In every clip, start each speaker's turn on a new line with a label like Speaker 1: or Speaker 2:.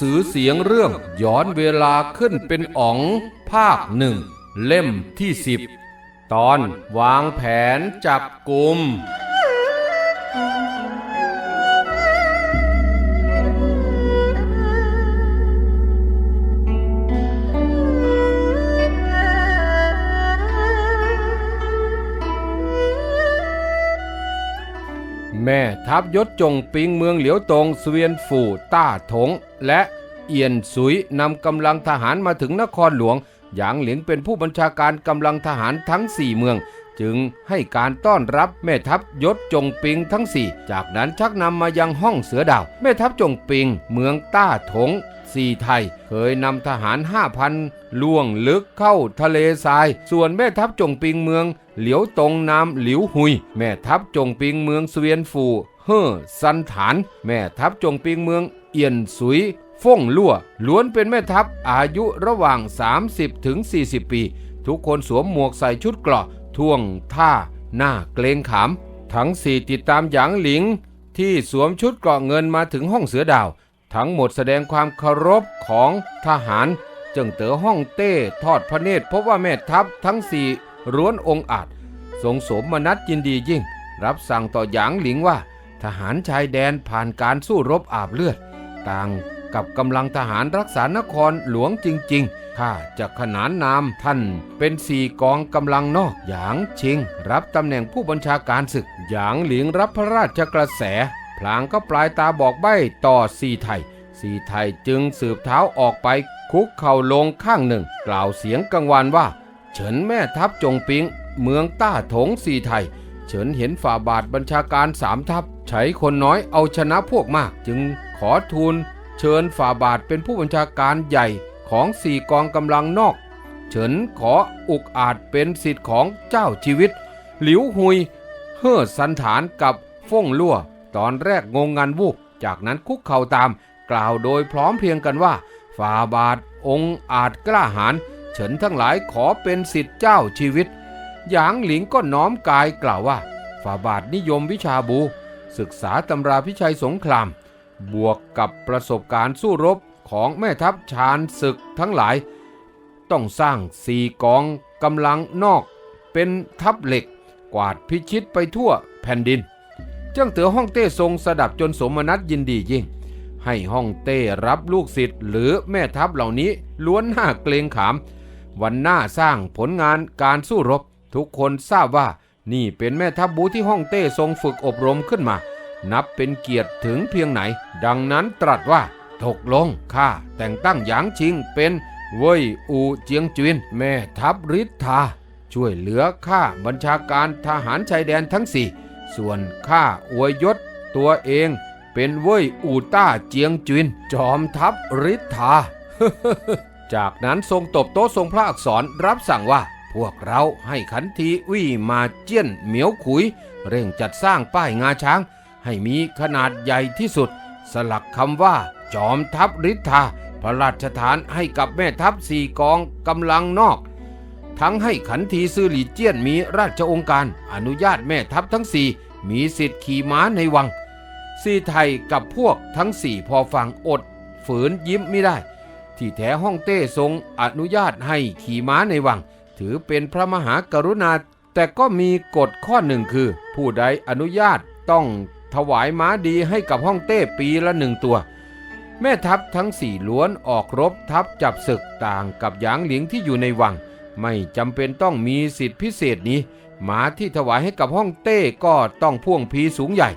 Speaker 1: สือเสียงเรื่องย้อนเวลาขึ้นเป็นอ๋อง ภาคหนึ่ง เล่มที่สิบตอนวางแผนจับกลุ่มแม่ทัพยศจงปิงเมืองเหลียวตงสเวียนฝู่ต้าถง และเอียนสุยนำกำลังทหารมาถึงนครหลวง หยางหลิงเป็นผู้บัญชาการกำลังทหารทั้งสี่เมือง จึงให้การต้อนรับแม่ทัพยศจงปิงทั้งสี่จากนั้นชักนำมายังห้องเสือดาวแม่ทัพจงปิง เมืองต้าถงสี่ไทย เคยนำทหารห้าพันล่วงลึกเข้าทะเลทราย ส่วนแม่ทัพจงปิงเมือง เหลียวตงนามหลิวหุย แม่ทัพจงปิงเมืองเสวียนฟูเฮ่อซันฐาน แม่ทัพจงปิงเมือง เอียนสุยฟ่งลั่วล้วนเป็นแม่ทัพอายุระหว่าง30ถึง40 ปี ทุกคนสวมหมวกใส่ชุดเกราะท่วงท่าหน้าเกรงขาม ทั้งสี่ติดตามหยางหลิง ที่สวมชุดเกราะเงินมาถึงห้องเสือดาว ทั้งหมดแสดงความเคารพของทหาร จึงเต๋อห้องเต้ทอดพระเนตรพบว่าแม่ทัพทั้งสี่ร้วนองอาจ ทรงสมนัตยินดียิ่ง รับสั่งต่อหยางหลิงว่า ทหารชายแดนผ่านการสู้รบอาบเลือด ต่างกับกำลังทหารรักษานครหลวงจริงๆ ข้าจะขนานนามท่านเป็นสี่กองกำลังนอกหยางชิง รับตำแหน่งผู้บัญชาการศึก หยางหลิงรับพระราชกระแส พลางก็ปลายตาบอกใบ้ต่อสี่ไทย สี่ไทยจึงสืบเท้าออกไปคุกเข่าลงข้างหนึ่ง กล่าวเสียงกังวานว่า เฉินแม่ทัพจงปิง เมืองต้าถงสี่ไทย เฉินเห็นฝ่าบาทบัญชาการสามทัพใช้คนน้อยเอาชนะพวกมาก จึงขอทูลเชิญฝ่าบาทเป็นผู้บัญชาการใหญ่ของสี่กองกำลังนอก เฉินขออุกอาจเป็นสิทธิ์ของเจ้าชีวิต หลิวหุย เฮ่อสันฐานกับฟ่งลั่ว ตอนแรกงงงันวูบจากนั้นคุกเข่าตาม กล่าวโดยพร้อมเพียงกันว่า ฝ่าบาทองค์อาจกล้าหาญเฉินทั้งหลายขอเป็นสิทธิ์เจ้าชีวิต หยางหลิงก็น้อมกายกล่าวว่าฝ่าบาทนิยมวิชาบู ศึกษาตำราพิชัยสงคราม บวกกับประสบการณ์สู้รบของแม่ทัพชาญศึกทั้งหลาย ต้องสร้างสี่กองกำลังนอก เป็นทัพเหล็ก กวาดพิชิตไปทั่วแผ่นดินเจ้าเตือห้องเต้ทรงสดับจนสมนัตยินดียิ่ง ให้ห้องเต้รับลูกศิษย์หรือแม่ทัพเหล่านี้ล้วนหน้าเกรงขาม วันหน้าสร้างผลงานการสู้รบ ทุกคนทราบว่านี่เป็นแม่ทัพบูที่ห้องเต้ทรงฝึกอบรมขึ้นมา นับเป็นเกียรติถึงเพียงไหน ดังนั้นตรัสว่าตกลงข้าแต่งตั้งหยางชิงเป็นเว่ยอูเจียงจวนแม่ทัพฤทธาช่วยเหลือข้าบัญชาการทหารชายแดนทั้งสี่ส่วนข้าอวยยศตัวเองเป็นเว่ยอูต้าเจียงจวนจอมทัพฤทธา จากนั้นทรงตบโต๊ะทรงพระอักษรรับสั่งว่า พวกเราให้ขันทีวี่มาเจี้ยนเหมียวขุย เร่งจัดสร้างป้ายงาช้าง ให้มีขนาดใหญ่ที่สุด สลักคำว่า จอมทัพฤทธาพระราชทานให้กับแม่ทัพสี่กองกำลังนอก ทั้งให้ขันทีซื่อหลีเจี้ยนมีราชองค์การ อนุญาตแม่ทัพทั้งสี่มีสิทธิ์ขี่ม้าในวังซีไทยกับพวกทั้งสี่พอฟังอด ฝืนยิ้มไม่ได้ ที่แท้ห้องเต้ทรงอนุญาตให้ขี่ม้าในวัง ถือเป็นพระมหากรุณา แต่ก็มีกฎข้อหนึ่งคือ ผู้ใดอนุญาตต้องถวายม้าดีให้กับห้องเต้ปีละหนึ่งตัว แม่ทัพทั้งสี่ล้วนออกรบทัพจับศึกต่างกับหยางหลิงที่อยู่ในวัง ไม่จำเป็นต้องมีสิทธิพิเศษนี้ม้าที่ถวายให้กับห้องเต้ก็ต้องพ่วงพีสูงใหญ่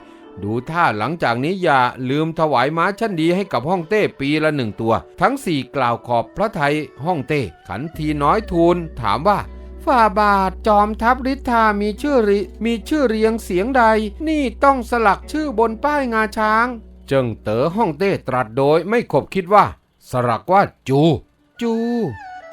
Speaker 1: ดูท่าหลังจากนี้อย่าลืมถวายม้าชั้นดีให้กับห้องเต้ปีละหนึ่งตัว ทั้งสี่กล่าวขอบพระไทยห้องเต้ ขันทีน้อยทูลถามว่าฝ่าบาทจอมทัพฤทธามีชื่อริมีชื่อเรียงเสียงใด นี่ต้องสลักชื่อบนป้ายงาช้าง เจิงเต๋อห้องเต้ตรัสโดยไม่ขบคิดว่า สลักว่าจู จู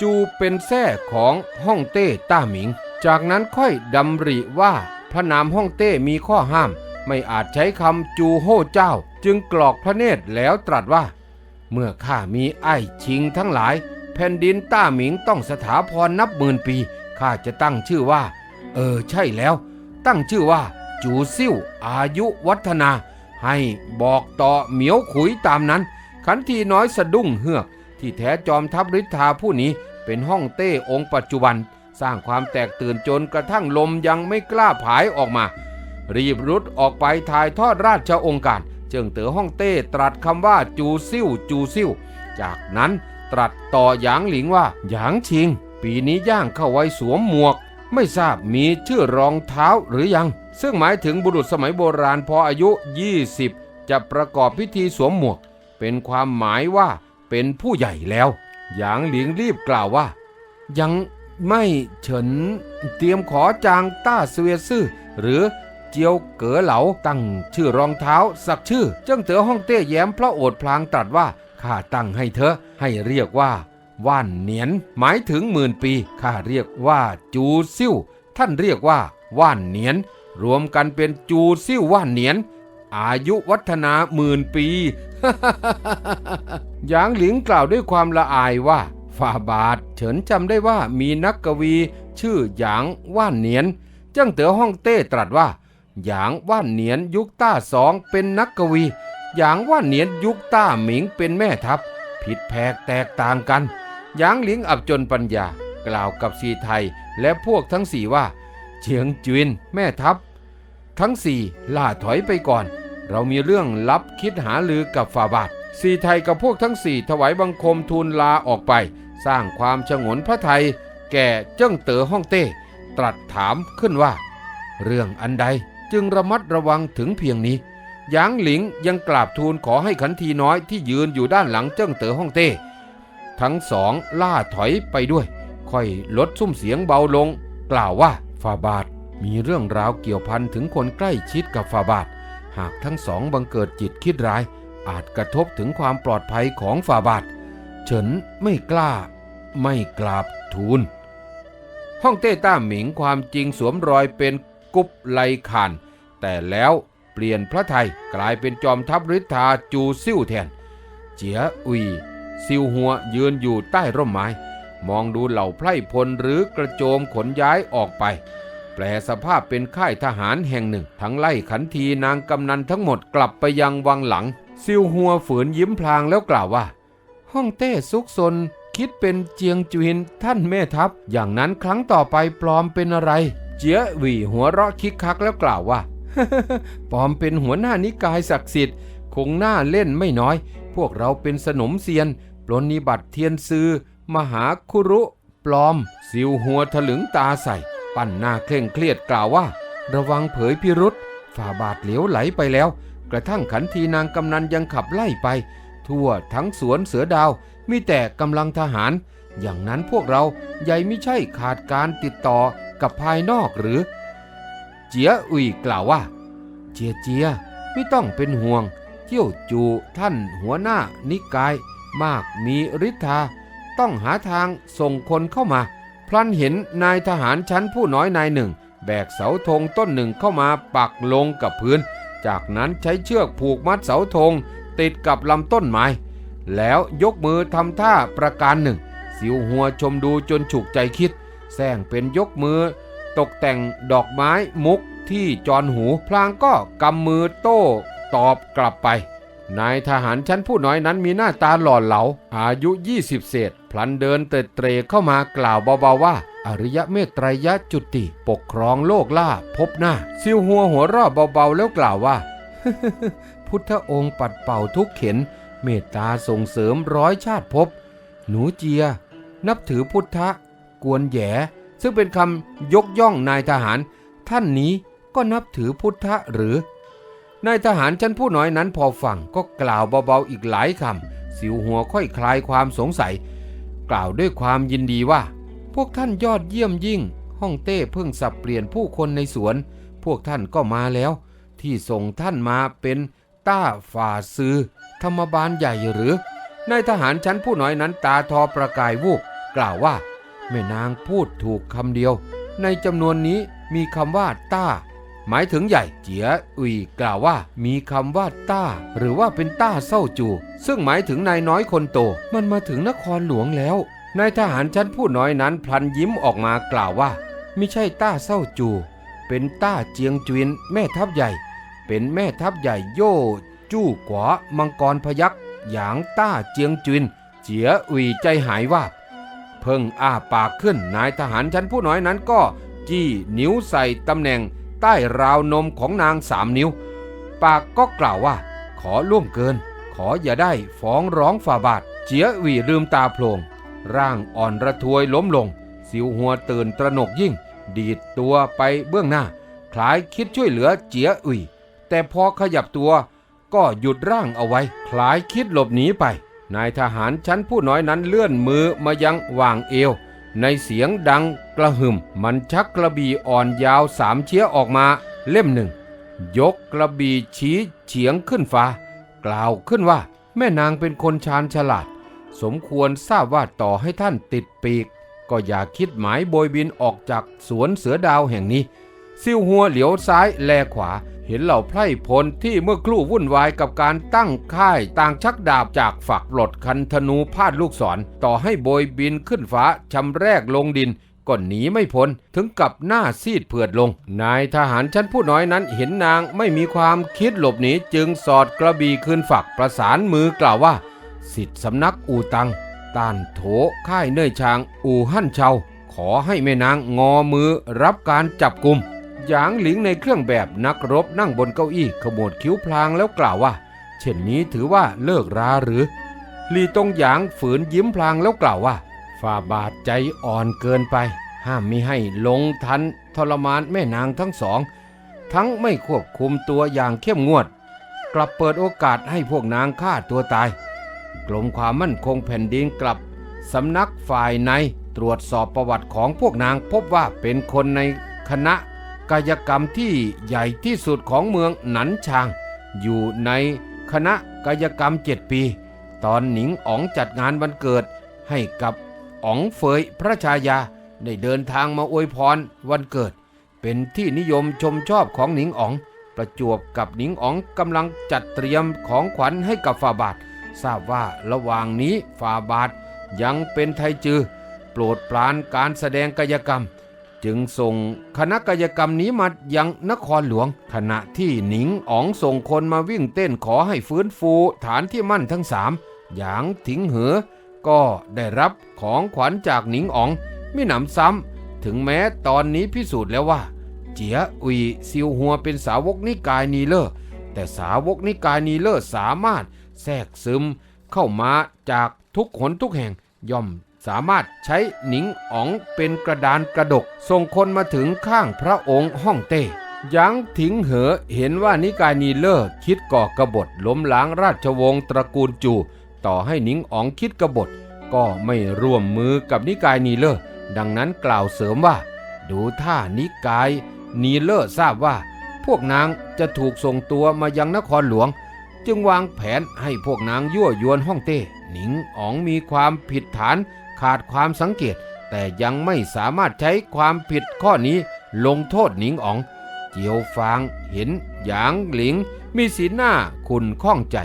Speaker 1: จูเป็นแท้ของห้องเต้ต้าหมิง จากนั้นค่อยดำริว่าพระนามห้องเต้มีข้อห้าม ไม่อาจใช้คำจูโฮเจ้าจึงกรอกพระเนตรแล้วตรัสว่า เมื่อข้ามีไอ้ชิงทั้งหลาย แผ่นดินต้าหมิงต้องสถาพรนับหมื่นปีข้าจะตั้งชื่อว่า เออใช่แล้ว ตั้งชื่อว่า จูซิ่วอายุวัฒนา ให้บอกต่อเหมียวขุยตามนั้น ขันทีน้อยสะดุ้งเฮือก ที่แท้จอมทัพฤทธาผู้นี้เป็นห้องเต้องค์ปัจจุบัน สร้างความแตกตื่นจนกระทั่งลมยังไม่กล้าผายออกมา รีบรุดออกไปถ่ายทอดราชองค์การ เจิงเต๋อฮ่องเต้ตรัสคำว่าจูซิ่วจูซิ่วจากนั้นตรัสต่อหยางหลิงว่าหยางชิง ปีนี้ย่างเข้าไว้สวมหมวก ไม่ทราบมีชื่อรองเท้าหรือยัง ซึ่งหมายถึงบุรุษสมัยโบราณพออายุ 20 จะประกอบพิธีสวมหมวก เป็นความหมายว่าเป็นผู้ใหญ่แล้ว หยางหลิงรีบกล่าวว่า ยังไม่เฉินเตรียมขอจางต้าเสวียซื่อหรือ เจียวเก๋อเหลาตั้งชื่อรองเท้า สักชื่อ เจ้งเต๋อฮ่องเต้แย้มพระโอษฐ์พลางตรัสว่าข้าตั้งให้เธอให้เรียกว่าว่านเหนียน หมายถึงหมื่นปีข้าเรียกว่าจูซิ่วท่านเรียกว่าว่านเหนียน รวมกันเป็นจูซิ่วว่านเหนียน อายุวัฒนาหมื่นปีหยางหลิงกล่าวด้วยความละอายว่าฝ่าบาท เฉินจำได้ว่ามีนักกวี ชื่อหยางว่านเหนียน เจ้งเต๋อฮ่องเต้ตรัสว่า หยางว่านเหนียนยุคต้าสองเป็นนักกวี หยางว่านเหนียนยุคต้าหมิงเป็นแม่ทัพ ผิดแผกแตกต่างกัน หยางหลิงอับจนปัญญา กล่าวกับสีไทยและพวกทั้งสี่ว่า เฉียงจุนแม่ทัพ ทั้งสี่ล่าถอยไปก่อน เรามีเรื่องลับคิดหาลือกับฝ่าบาทสีไทยกับพวกทั้งสี่ถวายบังคมทูลลาออกไป สร้างความฉงนพระไทย แก่เจิ้งเต๋อฮ่องเต้ ตรัสถามขึ้นว่า เรื่องอันใด จึงระมัดระวังถึงเพียงนี้ หยางหลิงยังกราบทูลขอให้ขันทีน้อยที่ยืนอยู่ด้านหลังเจิ้งเต๋อฮ่องเต้ ทั้งสองล่าถอยไปด้วย ค่อยลดซุ้มเสียงเบาลง กล่าวว่าฝ่าบาทมีเรื่องราวเกี่ยวพันถึงคนใกล้ชิดกับฝ่าบาท หากทั้งสองบังเกิดจิตคิดร้าย อาจกระทบถึงความปลอดภัยของฝ่าบาท เฉินไม่กล้า ไม่กราบทูลฮ่องเต้ต้าหมิงความจริงสวมรอยเป็น กุบไลคาน แต่แล้วเปลี่ยนพระไทยกลายเป็นจอมทัพฤทธาจูซิ่วแทน เจียอุยซิวหัวยืนอยู่ใต้ร่มไม้ มองดูเหล่าไพร่พลหรือกระโจมขนย้ายออกไป แปลสภาพเป็นค่ายทหารแห่งหนึ่ง ทั้งไล่ขันทีนางกำนันทั้งหมดกลับไปยังวังหลัง ซิวหัวฝืนยิ้มพลางแล้วกล่าวว่าฮ่องเต้ซุกซนคิดเป็นเจียงจุนท่านแม่ทัพ อย่างนั้นครั้งต่อไปปลอมเป็นอะไร เจียหวี่หัวเราะคิกคักแล้วกล่าวว่าปอมเป็นหัวหน้านิกายศักดิ์สิทธิ์ คงหน่าเล่นไม่น้อย พวกเราเป็นสนมเซียน ปลนนิบัติเทียนซือ มหาคุรุ ปลอม สิวหัวถลึงตาใส่ ปั้นหน้าเคร่งเครียดกล่าวว่า ระวังเผยพิรุษฝ่าบาทเหลวไหลไปแล้ว กระทั่งขันทีนางกำนันยังขับไล่ไป ทั่วทั้งสวนเสือดาว มีแต่กำลังทหาร อย่างนั้นพวกเราใหญ่ไม่ใช่ขาดการติดต่อ กับภายนอกหรือ เจียอุยกล่าวว่า เจียเจียไม่ต้องเป็นห่วง เที่ยวจูท่านหัวหน้านิกาย มากมีฤทธา ต้องหาทางส่งคนเข้ามา พลันเห็นนายทหารชั้นผู้น้อยนายหนึ่ง แบกเสาธงต้นหนึ่งเข้ามาปักลงกับพื้น จากนั้นใช้เชือกผูกมัดเสาธงติดกับลำต้นไม้ แล้วยกมือทำท่าประการหนึ่ง สิวหัวชมดูจนฉุกใจคิด แซงเป็นยกมือ ตกแต่งดอกไม้มุกที่จอนหู พลางก็กำมือโต้ตอบกลับไป นายทหารชั้นผู้น้อยนั้นมีหน้าตาหล่อเหลา อายุ 20 เศษ พลันเดินเตะเตรเข้ามากล่าวเบาๆว่า อริยะเมตไตรยจุติ ปกครองโลกล่าพบหน้า ซิวหัวหัวรอบเบาๆแล้วกล่าวว่า พุทธองค์ปัดเป่าทุกเข็น เมตตาส่งเสริมร้อยชาติภพหนูเจีย นับถือพุทธะ กวนแหยซึ่งเป็นคำยกย่องนายทหาร ท่านนี้ก็นับถือพุทธะหรือนายทหารชั้นผู้น้อยนั้นพอฟังก็กล่าวเบาๆอีกหลายคำสิวหัวค่อยคลายความสงสัย กล่าวด้วยความยินดีว่า พวกท่านยอดเยี่ยมยิ่งฮ่องเต้เพิ่งสับเปลี่ยนผู้คนในสวน พวกท่านก็มาแล้ว ที่ส่งท่านมาเป็นต้าฝ่าซือ ธรรมบาลใหญ่หรือนายทหารชั้นผู้น้อยนั้นตาทอประกายวูบกล่าวว่า แม่นางพูดถูกคำเดียว ในจำนวนนี้มีคำว่าต้า หมายถึงใหญ่ เจียอุยกล่าวว่ามีคำว่าต้า หรือว่าเป็นต้าเศร้าจู ซึ่งหมายถึงนายน้อยคนโต มันมาถึงนครหลวงแล้วนายทหารชั้นผู้น้อยนั้นพลันยิ้มออกมากล่าวว่า ไม่ใช่ต้าเศร้าจู เป็นต้าเจียงจวนแม่ทัพใหญ่ เป็นแม่ทัพใหญ่โย่จู้กวามังกรพยักหยางต้าเจียงจุนเจียอุยใจหายว่า เพิ่งอ้าปากขึ้นนายทหารชั้นผู้น้อยนั้นก็จี้นิ้วใส่ตำแหน่งใต้ราวนมของนางสามนิ้ว ปากก็กล่าวว่า ขอล่วงเกิน ขออย่าได้ฟ้องร้องฝ่าบาท เจียวีลืมตาโพลงร่างอ่อนระทวยล้มลง สิวหัวตื่นตระหนกยิ่ง ดีดตัวไปเบื้องหน้า คล้ายคิดช่วยเหลือเจียอุยแต่พอขยับตัว ก็หยุดร่างเอาไว้ คล้ายคิดหลบหนีไป นายทหารชั้นผู้น้อยนั้นเลื่อนมือมายังวางเอว ในเสียงดังกระหึ่ม มันชักกระบี่อ่อนยาวสามเชี้ยออกมาเล่มหนึ่ง ยกกระบี่ชี้เฉียงขึ้นฟ้า กล่าวขึ้นว่า แม่นางเป็นคนชาญฉลาด สมควรทราบว่าต่อให้ท่านติดปีก ก็อย่าคิดหมายโบยบินออกจากสวนเสือดาวแห่งนี้ ซิวหัวเหลียวซ้ายแลขวา เห็นเหล่าไพร่พลที่เมื่อครู่วุ่นวายกับการตั้งค่ายต่างชักดาบจากฝักปลดคันธนูพาดลูกศร ต่อให้โบยบินขึ้นฟ้าชำแรกลงดินก็หนีไม่พ้นถึงกับหน้าซีดเผือดลง นายทหารชั้นผู้น้อยนั้นเห็นนางไม่มีความคิดหลบหนีจึงสอดกระบี่คืนฝักประสานมือกล่าวว่า สิทธิสำนักอูตังต้านโถค่ายเนื่อยชางอู่หั่นเชาขอให้แม่นางงอมือรับการจับกลุ่ม หยางหลิงในเครื่องแบบนักรบนั่งบนเก้าอี้ขมวดคิ้วพลางแล้วกล่าวว่า เช่นนี้ถือว่าเลิกราหรือลีตงหยางฝืนยิ้มพลางแล้วกล่าวว่าฝ่าบาทใจอ่อนเกินไป ห้ามมิให้ลงทันทรมานแม่นางทั้งสอง ทั้งไม่ควบคุมตัวอย่างเข้มงวด กลับเปิดโอกาสให้พวกนางฆ่าตัวตายกรมความมั่นคงแผ่นดินกลับสำนักฝ่ายในตรวจสอบประวัติของพวกนางพบว่าเป็นคนในคณะ กายกรรมที่ใหญ่ที่สุดของเมืองหนันชาง อยู่ในคณะกายกรรมเจ็ดปี ตอนหนิงอ๋องจัดงานวันเกิดให้กับอ๋องเฟยพระชายาได้เดินทางมาอวยพรวันเกิด เป็นที่นิยมชมชอบของหนิงอ๋อง ประจวบกับหนิงอ๋องกำลังจัดเตรียมของขวัญให้กับฝ่าบาท ทราบว่าระหว่างนี้ฝ่าบาทยังเป็นไทจือ โปรดปรานการแสดงกายกรรม จึงส่งคณะกายกรรมนี้มายังนครหลวง ขณะที่หนิงอ๋องส่งคนมาวิ่งเต้นขอให้ฟื้นฟูฐานที่มั่นทั้งสามหยางถิงเหอ ก็ได้รับของขวัญจากหนิงอ๋องไมิหนำซ้ำถึงแม้ตอนนี้พิสูจน์แล้วว่า เจียอุยซิวหัวเป็นสาวกนิกายนีเลอร์แต่สาวกนิกายนีเลอร์สามารถแทรกซึมเข้ามาจากทุกหนทุกแห่งย่อม สามารถใช้หนิงอ๋องเป็นกระดานกระดก ส่งคนมาถึงข้างพระองค์ฮ่องเต้ยังถิงเหอเห็นว่านิกายนีเลอร์คิดก่อกบฏล้มล้างราชวงศ์ตระกูลจู ต่อให้หนิงอ๋องคิดกบฏ ก็ไม่ร่วมมือกับนิกายนีเลอร์ ดังนั้นกล่าวเสริมว่า ดูท่านิกายนีเลอร์ทราบว่า พวกนางจะถูกส่งตัวมายังนครหลวง จึงวางแผนให้พวกนางยั่วยวนฮ่องเต้หนิงอ๋องมีความผิดฐาน ขาดความสังเกต แต่ยังไม่สามารถใช้ความผิดข้อนี้ลงโทษหนิงอ๋อง เจียวฟางเห็นหยางหลิง มีสีหน้าขุนข้องใจ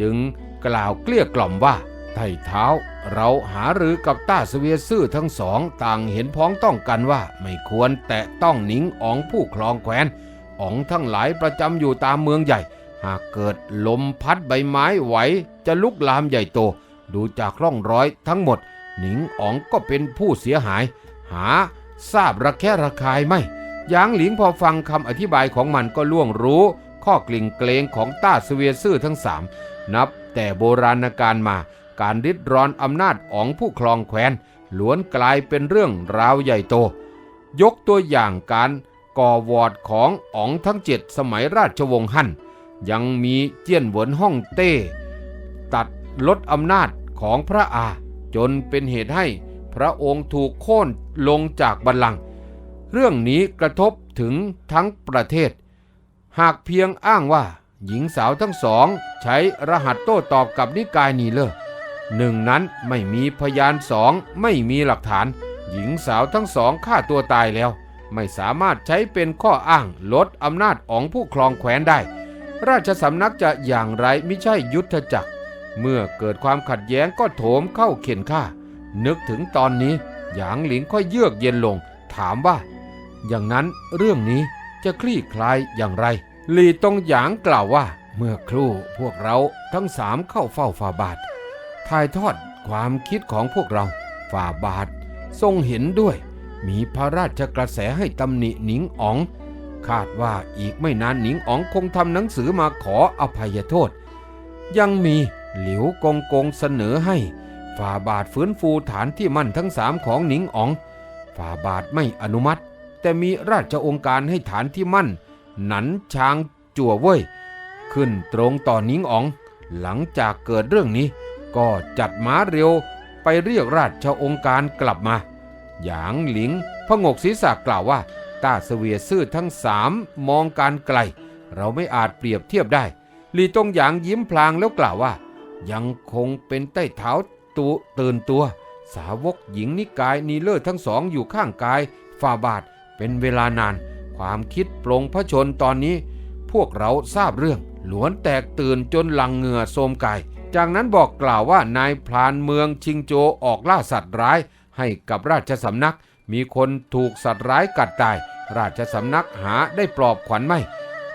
Speaker 1: จึงกล่าวเกลี้ยกล่อมว่าไถ่เท้าเราหารือกับต้าเสวียซื่อทั้งสองต่างเห็นพ้องต้องกันว่าไม่ควรแตะต้องหนิงอ๋องผู้ครองแคว้นอ๋องทั้งหลายประจำอยู่ตามเมืองใหญ่ หากเกิดลมพัดใบไม้ไหวจะลุกลามใหญ่โต ดูจากร่องรอยทั้งหมด หนิงอ๋องก็เป็นผู้เสียหาย หาทราบระแคะระคายไม่หยางหลิงพอฟังคำอธิบายของมันก็ล่วงรู้ ข้อกลิ่งเกรงของต้าเสเวียซื่อทั้งสามนับแต่โบราณกาลมาการริดรอนอำนาจของผู้ครองแคว้นล้วนกลายเป็นเรื่องราวใหญ่โต ยกตัวอย่างการก่อวอดของอ๋องทั้งเจ็ดสมัยราชวงศ์ฮั่นยังมีเจี้ยนเหวินฮ่องเต้ ตัดลดอำนาจของพระอา จนเป็นเหตุให้พระองค์ถูกโค่นลงจากบัลลังก์เรื่องนี้กระทบถึงทั้งประเทศ หากเพียงอ้างว่าหญิงสาวทั้งสองใช้รหัสโต้ตอบกับนิกายนีเลอร์หนึ่งนั้นไม่มีพยานสองไม่มีหลักฐาน หญิงสาวทั้งสองฆ่าตัวตายแล้ว ไม่สามารถใช้เป็นข้ออ้างลดอำนาจของผู้ครองแคว้นได้ ราชสำนักจะอย่างไรไม่ใช่ยุทธจักร เมื่อเกิดความขัดแย้งก็โถมเข้าเข็นฆ่า นึกถึงตอนนี้หยางหลิงค่อยเยือกเย็นลง ถามว่า อย่างนั้นเรื่องนี้จะคลี่คลายอย่างไรลีตงหยางกล่าวว่า เมื่อครู่พวกเราทั้งสามเข้าเฝ้าฝ่าบาทถ่ายทอดความคิดของพวกเราฝ่าบาททรงเห็นด้วย มีพระราชกระแสให้ตำหนิหนิงอ๋อง คาดว่าอีกไม่นานหนิงอ๋องคงทำหนังสือมาขออภัยโทษ ยังมี หลิวกงกงเสนอให้ ฝ่าบาทฟื้นฟูฐานที่มั่นทั้งสามของหนิงอ๋อง ฝ่าบาทไม่อนุมัติ แต่มีราชองค์การให้ฐานที่มั่น หนันช้างจั่วเว่ยขึ้นตรงต่อหนิงอ๋อง หลังจากเกิดเรื่องนี้ ก็จัดม้าเร็วไปเรียกราชองค์การกลับมา หยางหลิงพงกศีรษะกล่าวว่าต้าเสวียซื่อทั้งสามมองการไกล เราไม่อาจเปรียบเทียบได้ หลีตงหยางยิ้มพลางแล้วกล่าวว่า ยังคงเป็นใต้เท้าตูตื่นตัว สาวกหญิงนิกายนีเลิศทั้งสองอยู่ข้างกายฝ่าบาทเป็นเวลานาน ความคิดปลงพระชนตอนนี้ พวกเราทราบเรื่องหลวนแตกตื่นจนหลังเหงื่อโทมกาย จากนั้นบอกกล่าวว่านายพรานเมืองชิงโจออกล่าสัตว์ร้ายให้กับราชสำนัก มีคนถูกสัตว์ร้ายกัดตาย ราชสำนักหาได้ปลอบขวัญไม่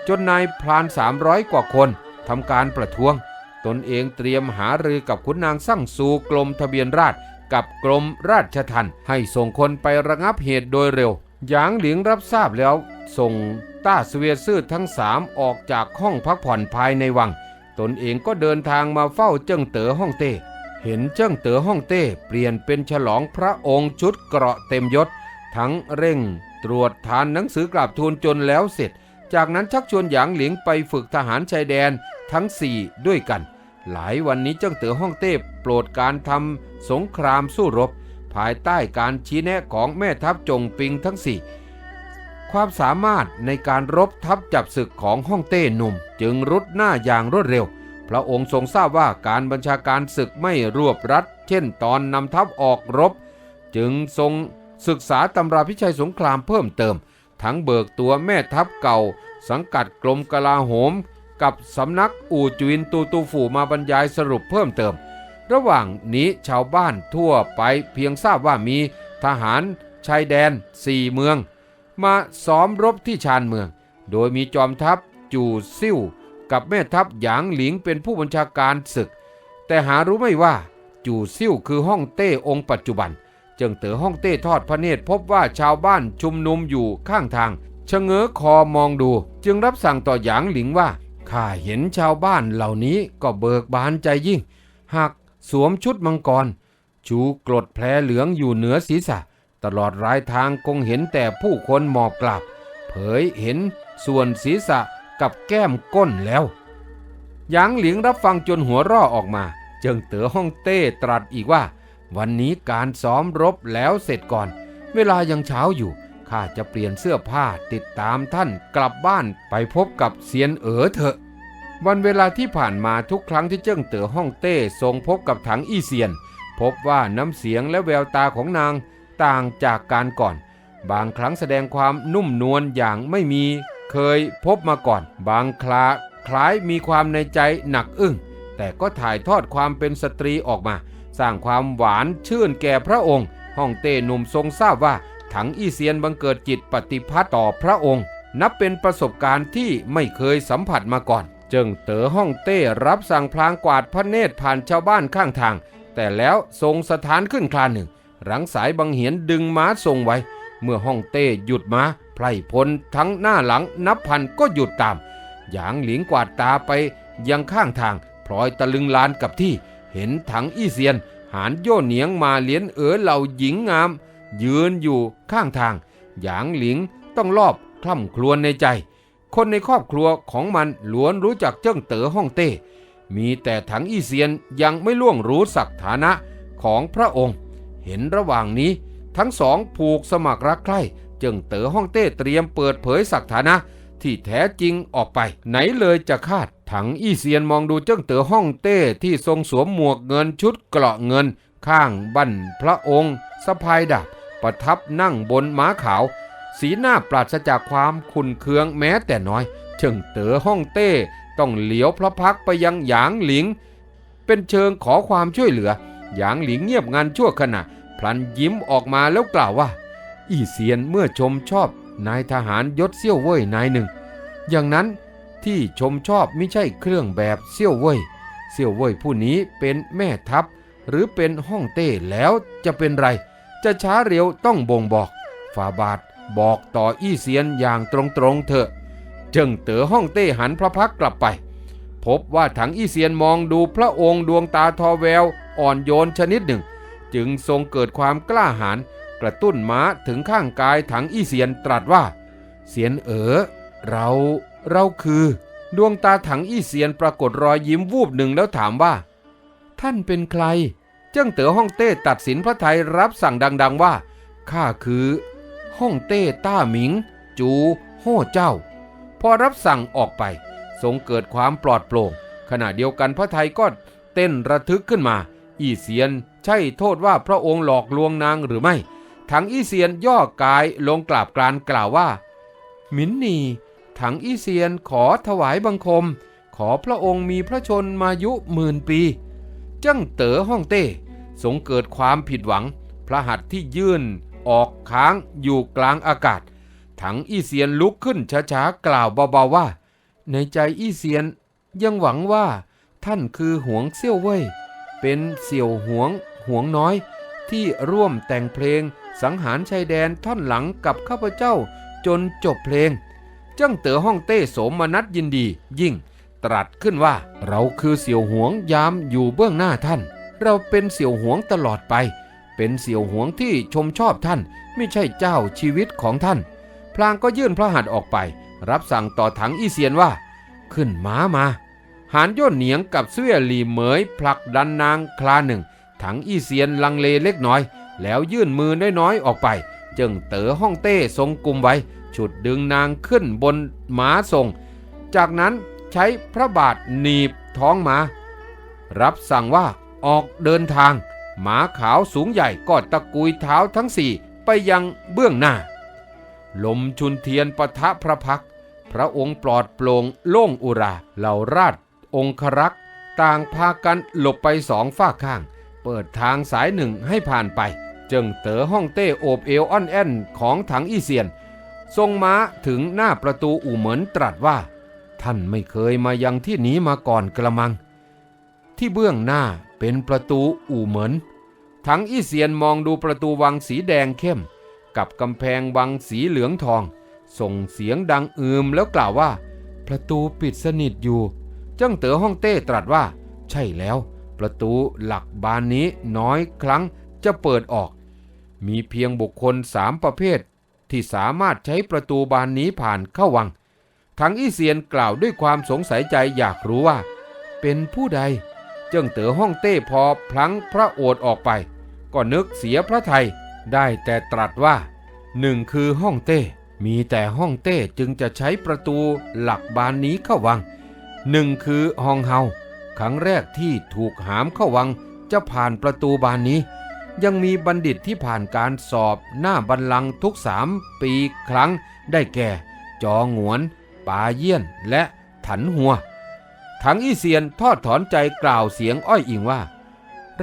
Speaker 1: จนนายพรานสามร้อยกว่าคนทำการประท้วง ตนเองเตรียมหารือกับขุนนางสั่งสูกรมทะเบียนราษฎรกับกรมราชทัณฑ์ให้ส่งคนไประงับเหตุโดยเร็ว หยางหลิงรับทราบแล้ว ส่งต้าสเวียซื่อทั้งสามออกจากห้องพักผ่อนภายในวัง ตนเองก็เดินทางมาเฝ้าเจิ้งเต๋อฮ่องเต้ เห็นเจิ้งเต๋อฮ่องเต้ เปลี่ยนเป็นฉลองพระองค์ชุดเกราะเต็มยศ ทั้งเร่ง ตรวจทานหนังสือกราบทูลจนแล้วเสร็จ จากนั้นชักชวนหยางหลิงไปฝึกทหารชายแดนทั้งสี่ด้วยกัน หลายวันนี้เจิ้งเต๋อฮ่องเต้โปรดการทำสงครามสู้รบ ภายใต้การชี้แนะของแม่ทัพจงปิงทั้งสี่ความสามารถในการรบทัพจับศึกของฮ่องเต้หนุ่ม จึงรุดหน้าอย่างรวดเร็ว พระองค์ทรงทราบว่าการบัญชาการศึกไม่รวบรัด เช่นตอนนำทัพออกรบ จึงทรงศึกษาตำราพิชัยสงครามเพิ่มเติม ทั้งเบิกตัวแม่ทัพเก่า สังกัดกรมกลาโหม กับสำนักอู่จุนตูตูฝูมาบรรยายสรุปเพิ่มเติม ระหว่างนี้ชาวบ้านทั่วไปเพียงทราบว่ามีทหารชายแดนสี่เมือง มาซ้อมรบที่ชานเมือง โดยมีจอมทัพจูซิ่วกับแม่ทัพหยางหลิงเป็นผู้บัญชาการศึก แต่หารู้ไม่ว่าจูซิ่วคือฮ่องเต้องค์ปัจจุบันเจิงเต๋อฮ่องเต้ทอดพระเนตรพบว่าชาวบ้านชุมนุมอยู่ข้างทางชะเง้อคอมองดู จึงรับสั่งต่อหยางหลิงว่าข้าเห็นชาวบ้านเหล่านี้ก็เบิกบานใจยิ่ง หากสวมชุดมังกร ชูกรดแผลเหลืองอยู่เหนือศีรษะ ตลอดรายทางคงเห็นแต่ผู้คนหมอบกราบเผยเห็นส่วนศีรษะกับแก้มก้นแล้วหยางหลิงรับฟังจนหัวร่อออกมาจิงเต๋อฮ่องเต้ตรัสอีกว่า วันนี้การซ้อมรบแล้วเสร็จก่อน เวลายังเช้าอยู่ข้าจะเปลี่ยนเสื้อผ้าติดตามท่านกลับบ้านไปพบกับเซียนเอ๋อเถอะ วันเวลาที่ผ่านมาทุกครั้งที่เจิ้งเต๋อฮ่องเต้ทรงพบกับถังอี้เซียน พบว่าน้ำเสียงและแววตาของนางต่างจากการก่อน บางครั้งแสดงความนุ่มนวลอย่างไม่มี เคยพบมาก่อน บางคราคล้ายมีความในใจหนักอึ้งแต่ก็ถ่ายทอดความเป็นสตรีออกมา สร้างความหวานชื่นแก่พระองค์ฮ่องเต้หนุ่มทรงทราบว่าถังอี้เซียนบังเกิดจิตปฏิพัทธ์ต่อพระองค์ นับเป็นประสบการณ์ที่ไม่เคยสัมผัสมาก่อนจิงเต๋อฮ่องเต้รับสั่งพลางกวาดพระเนตรผ่านชาวบ้านข้างทาง แต่แล้วทรงสถานขึ้นคลาหนึ่งหลังสายบังเหียนดึงม้าทรงไว้ เมื่อฮ่องเต้หยุดม้าไพรพลทั้งหน้าหลังนับพันก็หยุดตามหยางหลิงกวาดตาไปยังข้างทางพลอยตะลึงลานกับที่ เห็นถังอี้เซียน หานโย่เหนียงมาเลี้ยนเอ๋อเหล่าหญิงงาม ยืนอยู่ข้างทาง หยางหลิงต้องรอบคล่ำครวญในใจ คนในครอบครัวของมันล้วนรู้จักเจิ้งเต๋อฮ่องเต้ มีแต่ถังอี้เซียนยังไม่ล่วงรู้ศักฐานะของพระองค์ เห็นระหว่างนี้ทั้งสองผูกสมัครรักใคร่เจิ้งเต๋อฮ่องเต้เตรียมเปิดเผยศักฐานะที่แท้จริงออกไปไหนเลยจะคาด ถังอี้เซียนมองดูเจิ้งเต๋อฮ่องเต้ที่ทรงสวมหมวกเงินชุดเกราะเงิน ข้างบั้นพระองค์สะพายดาบประทับนั่งบนม้าขาว สีหน้าปราศจากความขุนเคืองแม้แต่น้อยเชิงเต๋อฮ่องเต้ต้องเหลียวพระพักไปยังหยางหลิง เป็นเชิงขอความช่วยเหลือ หยางหลิงเงียบงันชั่วขณะพลันยิ้มออกมาแล้วกล่าวว่า อี้เซียนเมื่อชมชอบนายทหารยศเซี่ยวเว่ยนายหนึ่ง อย่างนั้น ที่ชมชอบไม่ใช่เครื่องแบบเซี่ยวเว่ยเซี่ยวเว่ยผู้นี้เป็นแม่ทัพ หรือเป็นห้องเต้แล้วจะเป็นไร จะช้าเร็วต้องบ่งบอกฝาบาทบอกต่ออี้เซียนอย่างตรงๆเถอะเจิงเต๋อห้องเต้หันพระพักกลับไป พบว่าถังอี้เซียนมองดูพระองค์ดวงตาทอแววอ่อนโยนชนิดหนึ่ง จึงทรงเกิดความกล้าหาญกระตุ้นม้าถึงข้างกายถังอี้เซียนตรัสว่าเสียนเอ๋อเรา เราคือดวงตาถังอี้เซียนปรากฏรอยยิ้มวูบหนึ่งแล้วถามว่า ท่านเป็นใคร เจิ้งเต๋อฮ่องเต้ตัดสินพระไทยรับสั่งดัง ๆว่าข้าคือฮ่องเต้ต้าหมิง จูโฮ่เจ้า พอรับสั่งออกไป ทรงเกิดความปลอดโปร่ง ขณะเดียวกันพระไทยก็เต้นระทึกขึ้นมา อี้เซียนใช่โทษว่าพระองค์หลอกลวงนางหรือไม่ถังอี้เซียนย่อกายลงกราบกรานกล่าวว่า หมินนี ถังอีเซียนขอถวายบังคม ขอพระองค์มีพระชนมายุหมื่นปีจ้งเต๋อฮ่องเต้ทรงเกิดความผิดหวัง พระหัตถ์ที่ยื่นออกค้างอยู่กลางอากาศ ถังอี้เซียนลุกขึ้นช้าๆกล่าวเบาๆว่า ในใจอี้เซียนยังหวังว่า ท่านคือหวงเซี่ยวเว่ยเป็นเสี่ยวหวงหวงน้อย ที่ร่วมแต่งเพลงสังหารชายแดนท่อนหลังกับข้าพเจ้าจนจบเพลง เจ้างเต๋อฮ่องเต้โสมนัสยินดี ยิ่ง ตรัสขึ้นว่า เราคือเสี่ยวหวงยามอยู่เบื้องหน้าท่าน เราเป็นเสี่ยวหวงตลอดไป เป็นเสี่ยวหวงที่ชมชอบท่าน ไม่ใช่เจ้าชีวิตของท่าน พลางก็ยื่นพระหัตถ์ออกไป รับสั่งต่อถังอีเซียนว่า ขึ้นม้ามาหานย่นเหนียงกับเสื้อหลีเหมยผลักดันนางคลาหนึ่ง ถังอีเซียนลังเลเล็กน้อย แล้วยื่นมือน้อยๆออกไป จึงเต๋อฮ่องเต้ทรงกุมไว้ ฉุดดึงนางขึ้นบนม้าทรง จากนั้นใช้พระบาทหนีบท้องมา รับสั่งว่าออกเดินทาง หมาขาวสูงใหญ่ก็ตะกุยเท้าทั้งสี่ไปยังเบื้องหน้า ลมชุนเทียนปะทะพระพัก พระองค์ปลอดโปร่งโล่งอุราเหล่าราช องครักษ์ต่างพากันหลบไปสองฝ้าข้าง เปิดทางสายหนึ่งให้ผ่านไปจิงเต๋อฮ่องเต้โอบเอวอ่อนแอนของถังอีเซียน ทรงม้าถึงหน้าประตูอู่เหมินตรัสว่า ท่านไม่เคยมายังที่นี้มาก่อนกระมัง ที่เบื้องหน้าเป็นประตูอู่เหมินถังอี้เซียนมองดูประตูวังสีแดงเข้ม กับกำแพงวังสีเหลืองทอง ส่งเสียงดังอืมแล้วกล่าวว่า ประตูปิดสนิทอยู่เจ้างเต๋อฮ่องเต้ตรัสว่า ใช่แล้ว ประตูหลักบานนี้น้อยครั้งจะเปิดออก มีเพียงบุคคลสามประเภท ที่สามารถใช้ประตูบานนี้ผ่านเข้าวัง ทั้งอี้เซียนกล่าวด้วยความสงสัยใจอยากรู้ว่า เป็นผู้ใดเจิ้งเต๋อฮ่องเต้พอพลั้งพระโอษฐ์ออกไป ก็นึกเสียพระไทยได้แต่ตรัสว่าหนึ่งคือฮ่องเต้ มีแต่ฮ่องเต้จึงจะใช้ประตูหลักบานนี้เข้าวังหนึ่งคือฮองเฮาครั้งแรกที่ถูกหามเข้าวังจะผ่านประตูบานนี้ ยังมีบัณฑิตที่ผ่านการสอบหน้าบัลลังก์ทุกสามปีครั้งได้แก่ จอหงวนปาเยี่ยนและถันหัวถังอี้เซียนทอดถอนใจกล่าวเสียงอ้อยอิงว่า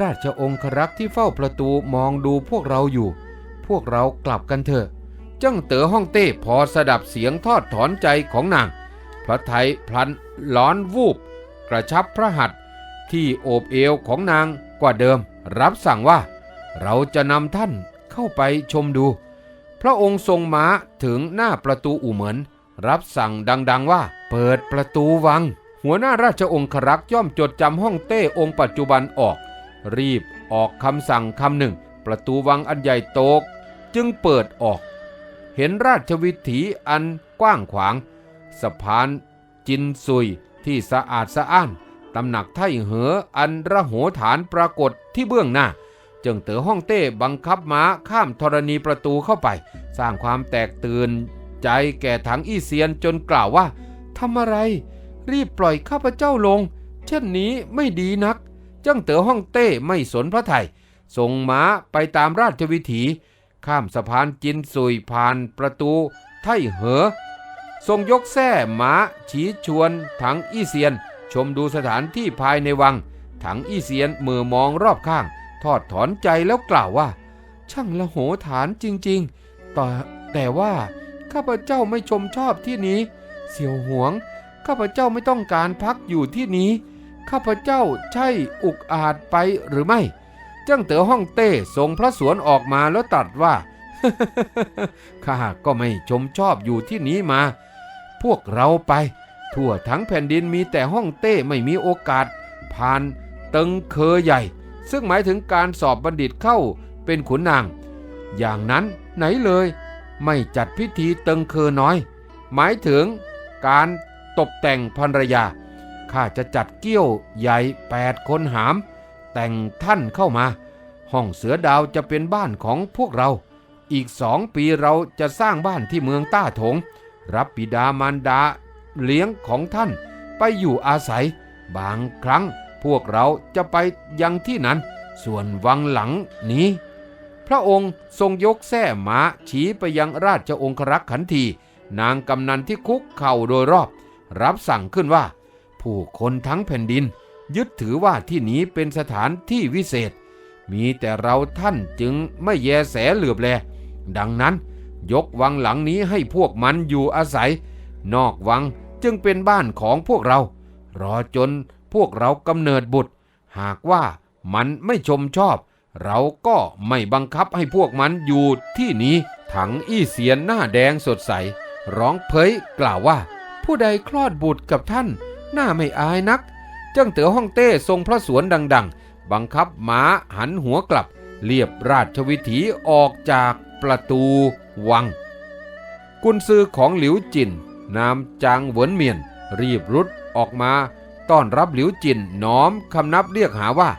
Speaker 1: ราชองครักษ์ที่เฝ้าประตูมองดูพวกเราอยู่ พวกเรากลับกันเถอะจ้างเต๋อฮ่องเต้พอสดับเสียงทอดถอนใจของนางพระไทยพลันร้อนวูบ กระชับพระหัตถ์ที่โอบเอวของนางกว่าเดิม รับสั่งว่า เราจะนำท่านเข้าไปชมดู พระองค์ทรงม้าถึงหน้าประตูอู่เหมือน รับสั่งดังๆว่า เปิดประตูวัง หัวหน้าราชองครักษ์ย่อมจดจำห้องเต้องค์ปัจจุบันออก รีบออกคำสั่งคำหนึ่ง ประตูวังอันใหญ่โตก จึงเปิดออก เห็นราชวิถีอันกว้างขวาง สะพานจินซุยที่สะอาดสะอ้านตำหนักไท่เหออันระโหฐานปรากฏที่เบื้องหน้า จิงเต๋อฮ่องเต้บังคับม้าข้ามธรณีประตูเข้าไป สร้างความแตกตื่นใจแก่ถังอี้เซียนจนกล่าวว่าทำอะไร รีบปล่อยข้าพเจ้าลง เช่นนี้ไม่ดีนักเจ้างเต๋อฮ่องเต้ไม่สนพระไทยส่งม้าไปตามราชวิถี ข้ามสะพานจินซุยผ่านประตู ไท่เหอ ทรงยกแส้ม้าชี้ชวนถังอี้เซียน ชมดูสถานที่ภายในวัง ถังอี้เซียนมือมองรอบข้าง อดถอนใจแล้วกล่าวว่า ช่างละโหฐานจริงๆ แต่แต่ว่าข้าพเจ้าไม่ชมชอบที่นี้ เสี่ยวหวง ข้าพเจ้าไม่ต้องการพักอยู่ที่นี้ ข้าพเจ้าใช่อุกอาจไปหรือไม่เจ้าเต๋อฮ่องเต้ทรงพระสวนออกมาแล้วตรัสว่า ข้าก็ไม่ชมชอบอยู่ที่นี้มา พวกเราไป ทั่วทั้งแผ่นดินมีแต่ฮ่องเต้ไม่มีโอกาส ผ่านติงเคอใหญ่ ซึ่งหมายถึงการสอบบัณฑิตเข้าเป็นขุนนาง อย่างนั้นไหนเลย ไม่จัดพิธีเติงเคอน้อย หมายถึงการตกแต่งภรรยา ข้าจะจัดเกี้ยวใหญ่แปดคนหาม แต่งท่านเข้ามา ห้องเสือดาวจะเป็นบ้านของพวกเรา อีกสองปีเราจะสร้างบ้านที่เมืองต้าถง รับบิดามารดาเลี้ยงของท่านไปอยู่อาศัย บางครั้ง วกเราจะไปยังที่นั้น ส่วนวังหลังนี้ พระองค์ทรงยกแส้ม้าชี้ไปยังราชองครักษ์ขันที นางกำนันที่คุกเข่าโดยรอบ รับสั่งขึ้นว่า ผู้คนทั้งแผ่นดิน ยึดถือว่าที่นี้เป็นสถานที่วิเศษ มีแต่เราท่านจึงไม่แยแสเหลือบแล ดังนั้น ยกวังหลังนี้ให้พวกมันอยู่อาศัย นอกวังจึงเป็นบ้านของพวกเรา รอจน วกเรากำเนิดบุตร หากว่ามันไม่ชมชอบ เราก็ไม่บังคับให้พวกมันอยู่ที่นี้ ถังอี้เสียนหน้าแดงสดใส ร้องเผยกล่าวว่า ผู้ใดคลอดบุตรกับท่าน หน้าไม่อายนัก เจ้าเต๋อฮ่องเต้ทรงพระสวนดัง ๆ บังคับม้าหันหัวกลับ เรียบราชวิถีออกจากประตูวัง กุนซือของหลิวจินนามจางเหวินเมียน รีบรุดออกมา ต้อนรับหลิวจินน้อมคำนับเรียกหาว่า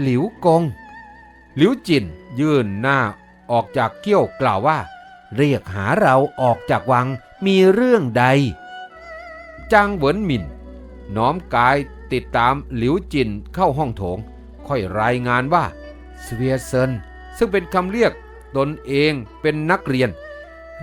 Speaker 1: หลิวกง หลิวจินยื่นหน้าออกจากเกี้ยวกล่าวว่า เรียกหาเราออกจากวังมีเรื่องใดจางเหวินหมินน้อมกายติดตามหลิวจินเข้าห้องโถง ค่อยรายงานว่าสเวียเซินซึ่งเป็นคำเรียกตนเองเป็นนักเรียน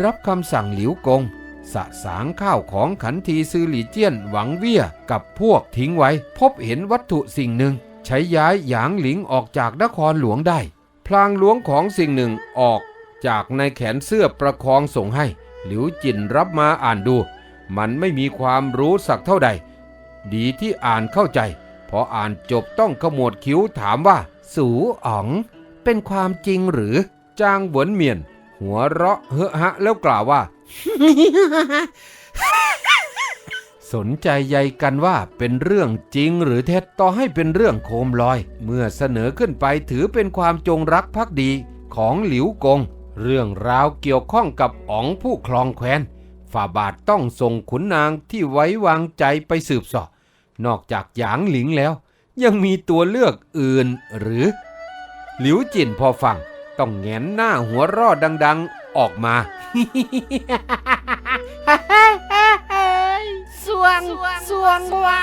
Speaker 1: รับคำสั่งหลิวกง สะสางข้าวของขันทีซือหลีเจี้ยนหวังเวียกับพวกทิ้งไว้ พบเห็นวัตถุสิ่งหนึ่ง ใช้ย้ายหยางหลิงออกจากนครหลวงได้ พลางหลวงของสิ่งหนึ่งออกจากในแขนเสื้อประคองส่งให้ หลิวจินรับมาอ่านดู มันไม่มีความรู้สักเท่าใด ดีที่อ่านเข้าใจ พออ่านจบต้องขมวดคิ้วถามว่า สูอ๋อง เป็นความจริงหรือ จางหวนเมียน หัวเราะเฮอะฮะแล้วกล่าวว่า สนใจใยกันว่าเป็นเรื่องจริงหรือเท็จต่อให้เป็นเรื่องโคมลอย เมื่อเสนอขึ้นไปถือเป็นความจงรักภักดีของหลิวกง เรื่องราวเกี่ยวข้องกับอ๋องผู้คลองแคว้นฝ่าบาทต้องส่งขุนนางที่ไว้วางใจไปสืบสอบนอกจากหยางหลิงแล้ว ยังมีตัวเลือกอื่นหรือ หลิวจินพอฟัง ต้องแงนหน้าหัวรอดดัง ๆ ออกมา
Speaker 2: สวงสวงวะ